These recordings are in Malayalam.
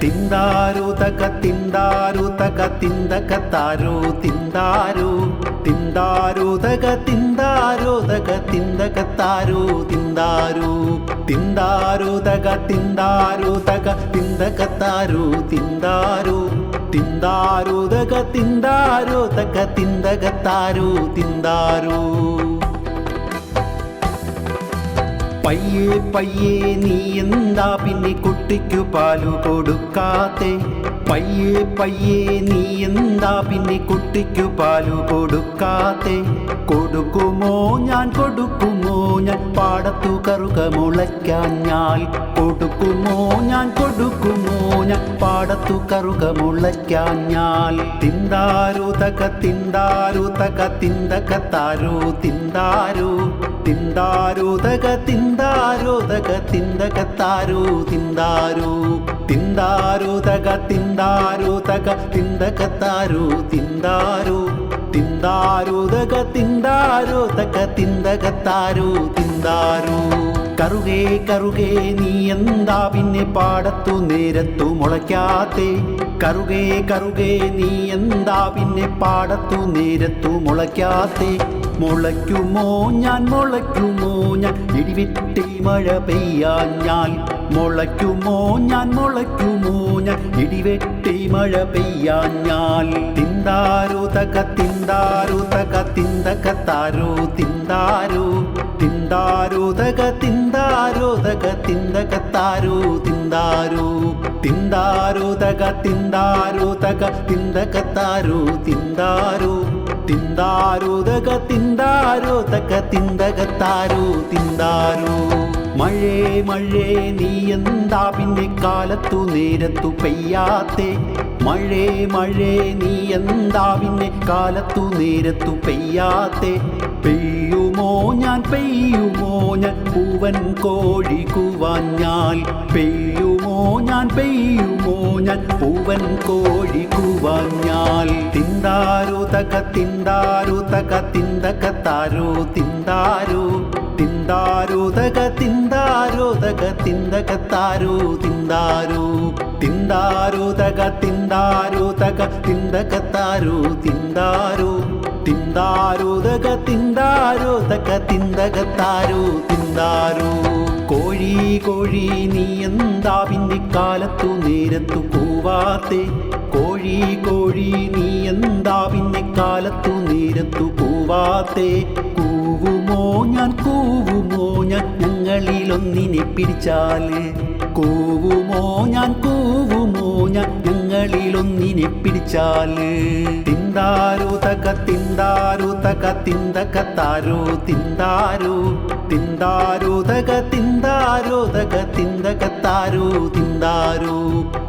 తిందారు తక తిందారు తక తిందక తారు తిందారు తిందారు తగ తిందారు తగ తిందక తారు తిందారు తిందారు తగ తిందారు తగ తిందక తారు తిందారు తిందారు తగ తిందారు తగ తిందక తారు తిందారు പയ്യെ പയ്യെ നീ എന്താ പിന്നെ കുട്ടിക്കു പാലു കൊടുക്കാത്തെ? പയ്യെ പയ്യെ നീ എന്താ പിന്നെ കുട്ടിക്കു പാലു കൊടുക്കാത്തെ? കൊടുക്കുമോ ഞാൻ കൊടുക്കുമോ ഞാൻ? പാടത്തു കറുക മുളയ്ക്കാൻ ഞാൻ. കൊടുക്കുമോ ഞാൻ കൊടുക്കുമോ ഞാൻ? പാടത്തു കറുക മുളയ്ക്കാൻ ഞാൻ. തിന്താരു തക തിന്താരു തക തിന്തക താരു തിന്താരു. തിന്താരു തക തിന്താരു തക തിന്തക താരു തിന്താരു. തിന്താരു തക തിന്താരു തക തിന്തക താരു തിന്താരു. തിന്താരു തക തിന്താരു തക തിന്തക താരു തിന്താരു. കറുകേ കറുകേ നീ എന്താ പിന്നെ പാടത്തു നേരത്തു മുളയ്ക്കാത്തെ? കറുകേ കറുകേ നീ എന്താ പിന്നെ പാടത്തു നേരത്തു മുളയ്ക്കാത്തെ? മുളയ്ക്കുമോ ഞാൻ മുളയ്ക്കുമോ ഞാൻ? ഇടിവിട്ടി മഴ പെയ്യാൻ ഞാൻ മുളയ്ക്കുമോ ഞാൻ മുളയ്ക്കുമോ ഞാൻ? ഇടിവെട്ടി മഴ പെയ്യാൻ ഞാൻ തിന്താരു തക തിന്താരു തക തിന്തക താരു തിന്താരു? തിന്താരു തക തിന്താരു തക തിന്തക താരു തിന്താരു? തിന്താരു തക തിന്താരു തക തിന്തക താരു തിന്താരു? തിന്താരു തക തിന്താരു തക തിന്തക താരു തിന്താരു? മഴേ മഴേ നീ എന്താ പിന്നെ കാലത്തു നേരത്തു പെയ്യാത്തെ? മഴേ മഴേ നീ എന്താ പിന്നെ കാലത്തു നേരത്തു പെയ്യാത്തെ? പെയ്യുമോ ഞാൻ പെയ്യുമോ ഞാൻ? പൂവൻ കോഴി കൂവാഞ്ഞാൽ പെയ്യുമോ ഞാൻ പെയ്യുമോ ഞാൻ? പൂവൻ കോഴി കൂവാഞ്ഞാൽ തിന്താരു തക തിന്താരു തക തിന്തക താരു തിന്താരു തിന്താരു തക തിന്താരു തക തിന്തക താരു തിന്താരു തിന്താരു തക തിന്തക താരു തിന്താരു തിന്താരു തക തിന്തക താരു തിന്താരു. കോഴി കോഴി നീ എന്താ പിന്നിക്കാലത്തു കാലത്തു നേരത്തു കൂവാത്തെ കോഴി കോഴി നീ എന്താ പിന്നെ കാലത്തു നേരത്തു പോവാത്തെ? കൂവുമോ ഞാൻ കൂവുമോ ഞാൻ ഞങ്ങളിലൊന്നിനെ പിടിച്ചാൽ? കൂവുമോ ഞാൻ കൂവുമോ ഞാൻ ഞങ്ങളിലൊന്നിനെ പിടിച്ചാൽ? തിന്താരു തക തിന്താരു തക തിന്തക താരോ തിന്താരു? തിന്താരു തക തിന്താരോ തക തിന്തക താരോ തിന്താരു?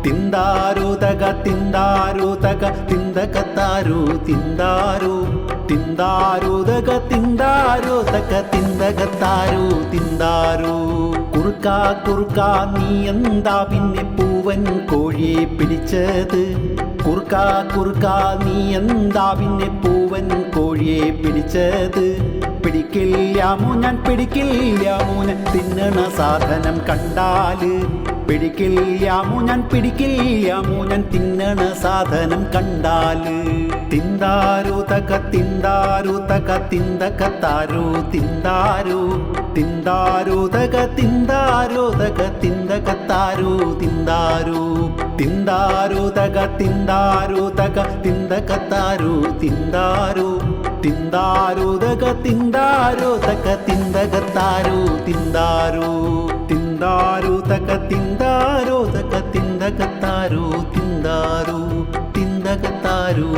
തിന്താരു തക തിന്താരു തക തിന്തക താരു തിന്താരു. തിന്താരു കുറുക്ക കുറുക്ക നീ എന്താ പിന്നെ പൂവൻ കോഴിയെ പിടിച്ചത്? കുറുക്ക കുറുക്ക നീ എന്താ പിന്നെ പൂവൻ കോഴിയെ പിടിച്ചത്? പിടിക്കില്ലാമോ ഞാൻ പിടിക്കില്ലാമോ ഞാൻ തിന്നണ സാധനം കണ്ടാൽ പിടിക്കില്ലാമോ ഞാൻ പിടിക്കില്ലാമോ ഞാൻ തിന്നണ സാധനം കണ്ടാൽ തിന്താരു തക തിന്താരു തക തിന്തക താരു തിന്താരു തിന്താരു തക തിന്താരു തക തിന്തക താരു തിന്താരു തിന്താരു തക തിന്താരു തക തിന്തക താരു തിന്താരു തിന്താരു തക തിന്താരു തക തിന്തക താരു തിന്താരു തിന്താരു తక തിന്താരു తక తిందక తారు తిందారు తిందక താരു